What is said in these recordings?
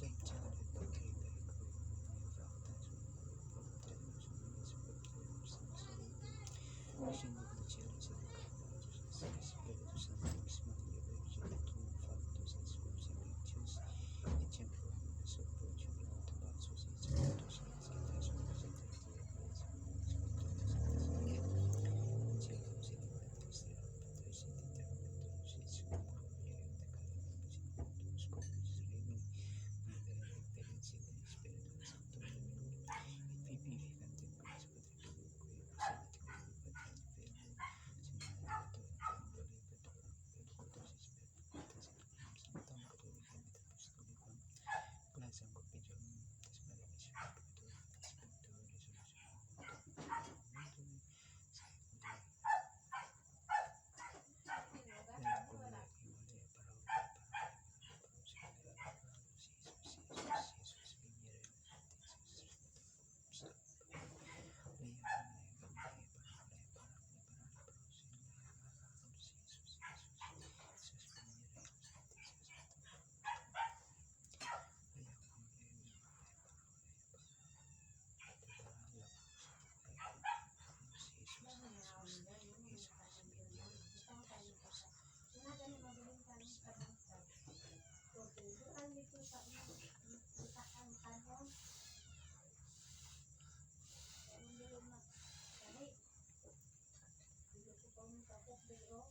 Jacob. Pero,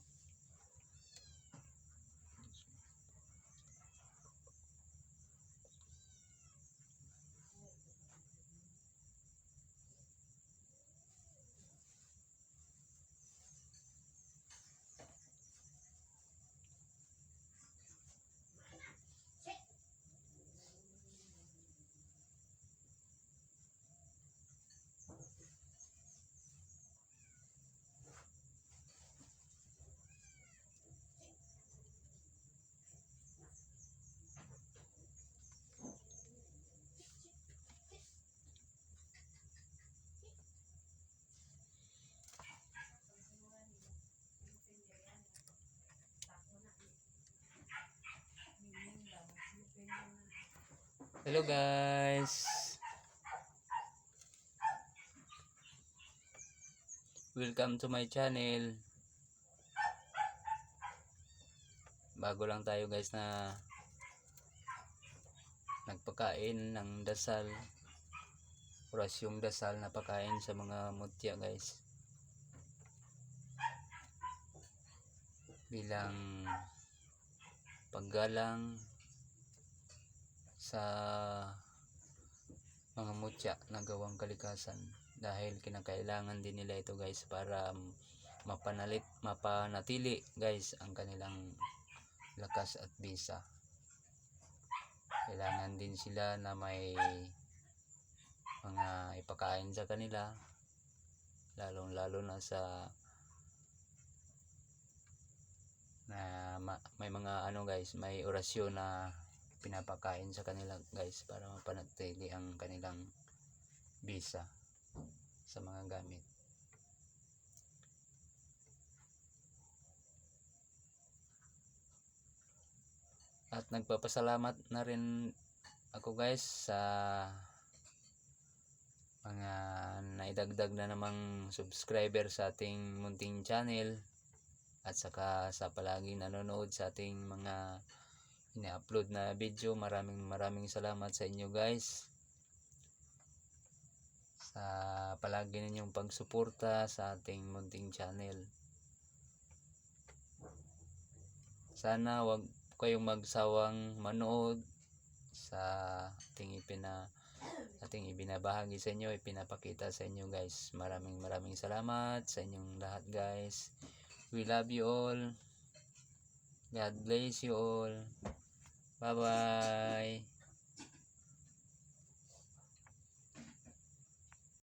Hello guys. Welcome to my channel. Bago lang tayo guys na nagpakain ng dasal. Orasyong dasal na pakain sa mga mutya guys. Bilang paggalang sa mga mutya na gawang kalikasan dahil kinakailangan din nila ito guys para mapanalit mapanatili guys ang kanilang lakas at bisa. Kailangan din sila na may mga ipakain sa kanila lalong lalo na sa na ma- may mga ano guys may orasyon na pinapakain sa kanila guys para mapanatili ang kanilang bisa sa mga gamit. At nagpapasalamat na rin ako guys sa mga naidagdag na namang subscriber sa ating munting channel at saka sa palagi nanonood sa ating mga ina-upload na video. Maraming maraming salamat sa inyo guys. Sa palagi ninyong pagsuporta sa ating munting channel. Sana wag kayong magsawang manood sa ating ipina ating ibinabahagi sa inyo, ipinapakita sa inyo guys. Maraming maraming salamat sa inyong lahat guys. We love you all. God bless you all. Bye bye.